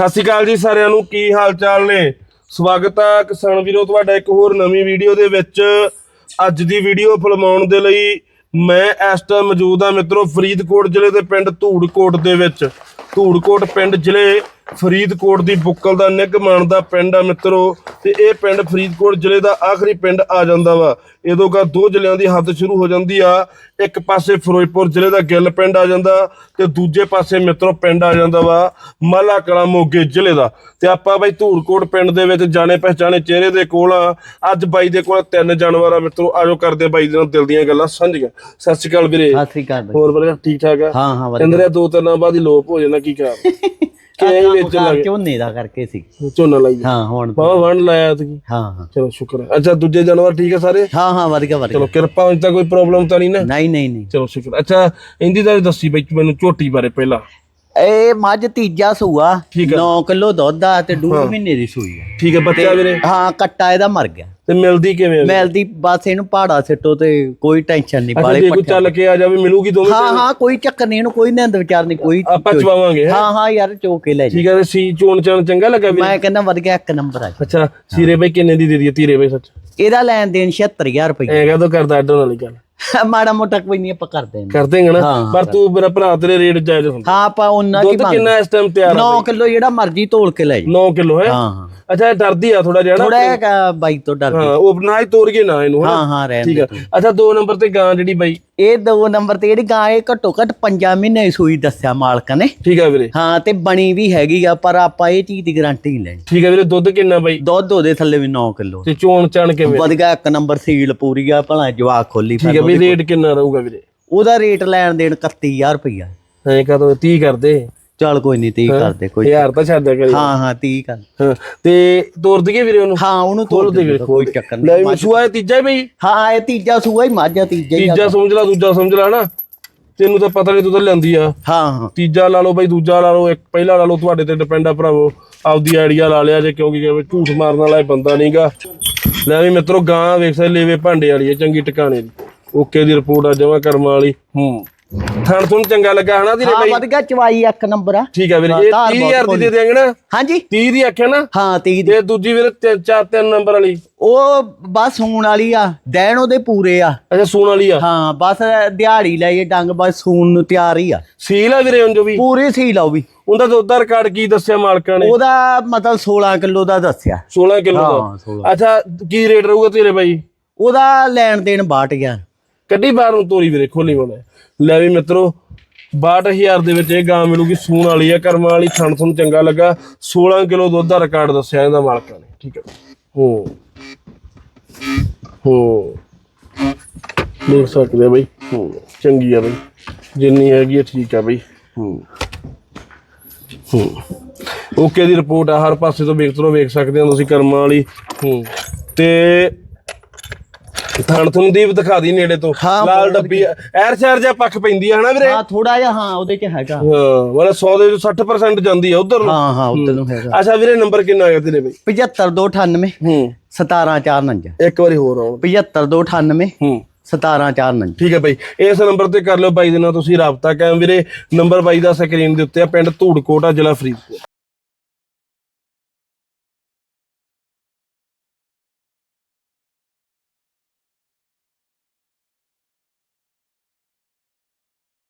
ਸਤਿ ਸ਼੍ਰੀ ਅਕਾਲ ਜੀ ਸਾਰਿਆਂ ਨੂੰ, ਕੀ ਹਾਲ ਚਾਲ ਨੇ? ਸਵਾਗਤ ਆ ਕਿਸਾਨ ਵੀਰੋ, ਤੁਹਾਡਾ ਇੱਕ ਹੋਰ ਨਵੀਂ ਵੀਡੀਓ ਦੇ ਵਿੱਚ। ਅੱਜ ਦੀ ਵੀਡੀਓ ਫਿਲਮਾਉਣ ਦੇ ਲਈ ਮੈਂ ਇਸ ਟਾਈਮ ਮੌਜੂਦ ਹਾਂ ਮਿੱਤਰੋ, ਫਰੀਦਕੋਟ ਜ਼ਿਲ੍ਹੇ ਦੇ ਪਿੰਡ ਧੂੜਕੋਟ ਦੇ ਵਿੱਚ। ਧੂੜਕੋਟ ਪਿੰਡ ਜ਼ਿਲ੍ਹੇ ਫਰੀਦਕੋਟ ਦੀ ਬੁੱਕਲ ਦਾ ਨਿੱਘ ਮਾਣਦਾ ਪਿੰਡ ਆ ਮਿੱਤਰੋ ਤੇ ਇਹ ਪਿੰਡ ਫਰੀਦਕੋਟ ਜ਼ਿਲ੍ਹੇ ਦਾ ਆਖਰੀ ਪਿੰਡ ਆ ਜਾਂਦਾ ਵਾ। ਇਦੋਂ ਕਾ ਦੋ ਜ਼ਿਲ੍ਹਿਆਂ ਦੀ ਹੱਦ ਸ਼ੁਰੂ ਹੋ ਜਾਂਦੀ ਆ। ਇੱਕ ਪਾਸੇ ਫਿਰੋਜ਼ਪੁਰ ਜ਼ਿਲ੍ਹੇ ਦਾ ਗਿੱਲ ਪਿੰਡ ਆ ਜਾਂਦਾ ਤੇ ਦੂਜੇ ਪਾਸੇ ਮਿੱਤਰੋ ਪਿੰਡ ਆ ਜਾਂਦਾ ਵਾ ਮਾਲਾ ਕਲਾਂ ਮੋਗੇ ਜ਼ਿਲ੍ਹੇ ਦਾ। ਤੇ ਆਪਾਂ ਬਾਈ ਧੂੜਕੋਟ ਪਿੰਡ ਦੇ ਵਿੱਚ ਜਾਣੇ ਪਹਿਚਾਣੇ ਚਿਹਰੇ ਦੇ ਕੋਲ ਆ। ਅੱਜ ਬਾਈ ਦੇ ਕੋਲ ਤਿੰਨ ਜਾਨਵਰ ਆ ਮਿੱਤਰੋ। ਆਜੋ ਕਰਦੇ ਬਾਈ ਦੇ ਨਾਲ ਦਿਲ ਦੀਆਂ ਗੱਲਾਂ। ਸਾਂਝੀਆਂ ਸਤਿ ਸ਼੍ਰੀ ਅਕਾਲ ਵੀਰੇ। ਸਤਿ ਸ੍ਰੀ ਅਕਾਲ ਹੋਰ ਵਧੀਆ? ਠੀਕ ਠਾਕ ਆ? ਹਾਂ ਹਾਂ ਵਧੀਆ। ਇੰਦਰੇ ਦੋ ਤਿੰਨ ਬਾਅਦ ਹੀ ਲੋਪ ਹੋ ਜਾਂਦਾ। ਕੀ ਕਰਾਂ ਕਿਵੇਂ ਵਿੱਚ ਲੱਗ ਝੋਨੇ ਦਾ ਕਰਕੇ ਸੀ। ਝੋਨਾ ਲਾਈ ਹਾਂ ਹੁਣ ਬਾਵਾ ਵਣ ਲਾਇਆ ਤੇ ਹਾਂ ਹਾਂ। ਚਲੋ ਸ਼ੁਕਰ ਹੈ। ਅੱਛਾ ਦੂਜੇ ਜਾਨਵਰ ਠੀਕ ਹੈ ਸਾਰੇ? ਹਾਂ ਹਾਂ ਵਧੀਆ ਵਧੀਆ। ਚਲੋ ਕਿਰਪਾ ਹੁਣ ਤਾਂ ਕੋਈ ਪ੍ਰੋਬਲਮ ਤਾਂ ਨਹੀਂ ਨਾ? ਨਹੀਂ ਨਹੀਂ ਨਹੀਂ। ਚਲੋ ਸ਼ੁਕਰ ਅੱਛਾ ਇੰਦੀ ਦਾ ਵੀ ਦੱਸੀ ਬਈ ਮੈਨੂੰ ਝੋਟੀ ਬਾਰੇ ਪਹਿਲਾਂ। ਇਹ ਮੱਝ ਤੀਜਾ ਸੂਆ ਠੀਕ ਆ। 9 ਕਿਲੋ ਦੁੱਧ ਆ ਤੇ ਡੂਢ ਮਹੀਨੇ ਦੀ ਸੂਈ ਆ। ਠੀਕ ਹੈ ਬੱਚਾ ਵੀਰੇ? ਹਾਂ ਕੱਟਾ ਇਹਦਾ ਮਰ ਗਿਆ। ਤੇ ਮਿਲਦੀ ਕਿਵੇਂ ਆ? ਮਿਲਦੀ ਬਸ ਇਹਨੂੰ ਪਹਾੜਾ ਸਿੱਟੋ ਤੇ ਕੋਈ ਟੈਨਸ਼ਨ ਨਹੀਂ ਅੱਛਾ ਬਾਲੇ ਜੇ ਕੋਈ ਚੱਲ ਕੇ ਆ ਜਾਵੇ ਮਿਲੂਗੀ ਦੋਵੇਂ ਹਾਂ ਹਾਂ ਕੋਈ ਚੱਕਰ ਨਹੀਂ ਇਹਨੂੰ ਕੋਈ ਨਿੰਦ ਵਿਚਾਰ ਨਹੀਂ ਕੋਈ ਆਪਾਂ ਚਵਾਵਾਂਗੇ ਹੈਂ? ਹਾਂ ਹਾਂ ਯਾਰ ਚੋ ਕੇ ਲੈ ਜਾ ਠੀਕ ਹੈ ਤੇ ਸੀ ਚੋਣ ਚਾਣ ਚੰਗਾ ਲੱਗਾ ਵੀਰੇ? ਮੈਂ ਕਹਿੰਦਾ ਵਧੀਆ ਇੱਕ ਨੰਬਰ ਆ ਅੱਛਾ ਸੀਰੇ ਬਈ ਕਿੰਨੇ ਦੀ ਦੇ ਦਈਏ ਧੀਰੇ ਬਈ ਸੱਚ? ਇਹਦਾ ਲੈਣ ਦੇਣ 76000 ਰੁਪਏ ਐ ਕਹਦੋ ਕਰਦਾ ਅੱਡਣ ਵਾਲੀ ਗੱਲ। ਮਾੜਾ ਮੋਟਾ ਕੋਈ ਨਹੀਂ ਆਪਾਂ ਕਰ ਦੇਣਾ ਕਰ ਦੇਂਗੇ ਨਾ ਹਾਂ, ਪਰ ਤੂੰ ਮੇਰਾ ਭਰਾ ਤੇਰੇ ਰੇਟ ਜਾਇਜ਼ ਹੁੰਦਾ। ਹਾਂ ਆਪਾਂ ਉਹਨਾਂ ਦੀ ਦੁੱਧ ਕਿੰਨਾ ਇਸ ਟਾਈਮ ਤਿਆਰ ਆ 9 ਕਿਲੋ ਜਿਹੜਾ ਮਰਜ਼ੀ ਤੋਲ ਕੇ ਲੈ ਜਾ 9 ਕਿਲੋ ਹੈ? ਹਾਂ। ਹਾਂ ਅੱਛਾ ਇਹ ਡਰਦੀ ਆ ਥੋੜਾ ਜਿਹਾ ਨਾ ਥੋੜਾ ਜਿਹਾ ਬਾਈ ਤੋਂ ਡਰ ਹਾਂ ਉਹ ਨਾ ਹੀ ਤੋਰੀਏ ਨਾ ਇਹਨੂੰ ਹਨਾ? ਹਾਂ ਹਾਂ ਰਹਿਣ ਠੀਕ ਆ। ਅੱਛਾ ਦੋ ਨੰਬਰ ਤੇ ਗਾਂ ਜਿਹੜੀ ਬਾਈ। ਇਹ ਦੋ ਨੰਬਰ ਤੇ ਜਿਹੜੀ ਗਾਂ ਇਹ ਘੱਟੋ ਘੱਟ 5 ਮਹੀਨੇ ਦੀ ਸੂਈ ਦੱਸਿਆ ਮਾਲਕ ਨੇ। ਠੀਕ ਆ ਵੀਰੇ। ਹਾਂ ਤੇ ਬਣੀ ਵੀ ਹੈਗੀ ਆ ਪਰ ਆਪਾਂ ਇਹ ਚੀਜ਼ ਦੀ ਗਾਰੰਟੀ ਨਹੀਂ ਲੈਣੀ। ਠੀਕ ਆ ਵੀਰੇ ਦੁੱਧ ਕਿੰਨਾ ਬਾਈ? ਦੁੱਧ ਉਹਦੇ ਥੱਲੇ ਵੀ 9 ਕਿਲੋ ਤੇ ਚੋਣ ਚਾਣ ਕਿਵੇਂ? ਵਧੀਆ ਇੱਕ ਨੰਬਰ ਸੀਲ ਪੂਰੀ ਆ ਭਲਾ ਜਵਾਕ ਖੋਲੀ ਠੀਕ ਆ ਬਈ ਰੇਟ ਕਿੰਨਾ ਰਹੂਗਾ ਵੀਰੇ? ਉਹਦਾ ਰੇਟ ਲੈਣ ਦੇਣ 31000 ਰੁਪਈਆ। ਐਂ ਕਹਦੋ 30 ਕਰਦੇ। ਚੱਲ ਕੋਈ ਨਹੀਂ 30 ਕਰਦੇ ਕੋਈ ਯਾਰ ਤਾਂ ਛੱਡ ਕਰੀ। ਹਾਂ ਹਾਂ 30 ਕਰ। ਹਾਂ ਤੇ ਤੋਰ ਦਈਏ ਵੀਰੇ ਉਹਨੂੰ? ਹਾਂ ਉਹਨੂੰ ਤੋੜ ਦੇ ਵੀਰੇ ਕੋਈ ਚੱਕਰ ਲੈ ਨਹੀਂ ਵੀ ਸੂਆ ਇਹ ਤੀਜਾ ਹੀ ਬਈ। ਹਾਂ ਇਹ ਤੀਜਾ ਸੂਆ ਹੀ ਮਾਝਾ ਤੀਜਾ ਹੀ ਆ। ਤੀਜਾ ਸਮਝ ਲਾ ਦੂਜਾ ਸਮਝ ਲਾ ਨਾ ਤੈਨੂੰ ਤਾਂ ਪਤਾ ਨਹੀਂ ਤੂੰ ਤਾਂ ਲੈਂਦੀ ਆ। ਹਾਂ ਹਾਂ। ਤੀਜਾ ਲਾ ਲਓ ਬਈ ਦੂਜਾ ਲਾ ਲਓ ਇੱਕ ਪਹਿਲਾ ਲਾ ਲਓ ਤੁਹਾਡੇ ਤੇ ਡਿਪੈਂਡ ਆ ਭਰਾਵੋ। ਆਪਦੀ ਆਈਡੀਆ ਲਾ ਲਿਆ ਜੇ ਕਿਉਂਕਿ ਕਿਵੇਂ ਝੂਠ ਮਾਰਨ ਵਾਲਾ ਇਹ ਬੰਦਾ ਨਹੀਂਗਾ ਲੈ ਵੀ ਮਿੱਤਰੋ ਗਾਂ ਵੇਖ ਸਕਦੇ ਲੇਵੇ ਭਾਂਡੇ ਵਾਲੀ ਹੈ ਚੰਗੀ ਟਿਕਾਣੇ ਦੀ। ਓਕੇ ਦੀ ਰਿਪੋਰਟ ਆ ਜਮਾ ਕਰਮ ਵਾਲੀ। ਹੂੰ। ਥਣ ਤੁਹਾਨੂੰ ਚੰਗਾ ਲੱਗਾ ਹਨਾ ਦੀ ਹਾਂ ਬਈ? ਵਧੀਆ ਚਵਾਈ ਇੱਕ ਨੰਬਰ ਆ। ਠੀਕ ਆ ਵੀਰੇ ਹਾਂ, ਇਹ ਧਾਰ 30000 ਦੀ ਦੇ ਦੇਂਗੇ ਨਾ? ਹਾਂਜੀ। 30 ਦੀ ਆਖਿਆ ਨਾ? ਹਾਂ 30 ਦੀ। ਤੇ ਦੂਜੀ ਵੀਰੇ ਤਿੰਨ- ਚਾਰ ਤਿੰਨ ਨੰਬਰ ਵਾਲੀ। ਉਹ ਬਸ ਸੂਣ ਵਾਲੀ ਆ ਦੇਣ ਉਹਦੇ ਪੂਰੇ ਆ। ਅੱਛਾ ਸੂਣ ਵਾਲੀ ਆ? ਹਾਂ ਬਸ ਦਿਹਾੜੀ ਲੈ ਇਹ ਡੰਗ ਬਸ ਸੂਣ ਨੂੰ ਤਿਆਰ ਹੀ ਆ। ਸੀਲ ਆ ਵੀਰੇ ਉਂਝ ਵੀ? ਪੂਰੀ ਸੀ ਲਾਓ ਵੀ। ਉਹਦਾ ਦੁੱਧ ਦਾ ਰਿਕਾਰਡ ਕੀ ਦੱਸਿਆ ਮਾਲਕਾਂ ਨੇ? ਉਹਦਾ ਮਤਲਬ 16 ਕਿਲੋ ਦਾ ਦੱਸਿਆ। 16 ਕਿਲੋ ਹਾਂ, ਦਾ 16 ਅੱਛਾ ਕੀ ਰੇਟ ਰਹੂਗਾ ਤੇਰੇ ਬਾਈ? ਉਹਦਾ ਲੈਣ ਦੇਣ 62000 ਕੱਢੀ ਬਾਹਰ ਤੋਰੀ ਵੀਰੇ, ਖੋਲੀ ਬੋਲੇ ਲੈ ਵੀ ਮਿੱਤਰੋ 62000 ਦੇ ਵਿੱਚ ਇਹ ਗਾਂ ਮਿਲੂਗੀ, ਸੂਣ ਵਾਲੀ ਹੈ ਕਰਮਾਂ ਵਾਲੀ, ਥਣ ਤੁਹਾਨੂੰ ਚੰਗਾ ਲੱਗਾ। 16 ਕਿਲੋ ਦੁੱਧ ਦਾ ਰਿਕਾਰਡ ਦੱਸਿਆ ਇਹਦਾ ਮਾਲਕਾਂ ਨੇ, ਠੀਕ ਹੈ ਹੋ। ਹੋ। ਦੇਖ ਸਕਦੇ ਬਈ, ਹੋ, ਚੰਗੀ ਆ ਬਈ। ਜਿੰਨੀ ਹੈਗੀ ਆ ਠੀਕ ਆ ਬਈ, ਹੋ। ਹੋ। ਓਕੇ ਦੀ ਰਿਪੋਰਟ ਆ, ਹਰ ਪਾਸੇ ਤੋਂ ਵੇਖ ਤਰੋ ਵੇਖ ਸਕਦੇ ਹੋ ਤੁਸੀਂ ਕਰਮਾਂ ਵਾਲੀ, ਹੂੰ। ਤੇ ਥਣ ਤੁਹਾਨੂੰ ਦੀਪ ਦਿਖਾ ਦੀ ਨੇੜੇ ਤੋਂ। ਹਾਂ, ਲਾਲ ਡੱਬੀ। ਐਰ ਸ਼ਹਿਰ ਜਿਹਾ ਪੱਖ ਪੈਂਦੀ ਆ ਹਨਾ ਵੀਰੇ? ਹਾਂ ਥੋੜਾ ਜਿਹਾ ਹਾਂ ਉਹਦੇ ਚ ਹੈਗਾ। ਹਾਂ ਮਤਲਬ 100 ਦੇ ਵਿੱਚ 60% ਜਾਂਦੀ ਆ ਉਧਰ ਨੂੰ। ਹਾਂ ਹਾਂ ਉੱਤੇ ਨੂੰ ਹੈਗਾ। ਅੱਛਾ ਵੀਰੇ ਨੰਬਰ ਕਿੰਨਾ ਆ ਗਿਆ ਤੇਰੇ ਬਈ? 75298 ਹੂੰ। 17449 ਇੱਕ ਵਾਰੀ ਹੋਰ ਆਉਣ 75298 ਹੂੰ। 17449 ਠੀਕ ਹੈ ਬਾਈ ਇਸ ਨੰਬਰ ਤੇ ਕਰ ਲਿਓ ਬਾਈ ਦੇ ਨਾਲ ਤੁਸੀਂ ਰਾਬਤਾ ਕਾਇਮ। ਵੀਰੇ ਨੰਬਰ ਬਾਈ ਦਾ ਸਕਰੀਨ ਦੇ ਉੱਤੇ ਆ ਪਿੰਡ ਧੂੜਕੋਟ ਆ ਜ਼ਿਲ੍ਹਾ ਫਰੀਦਕੋਟ।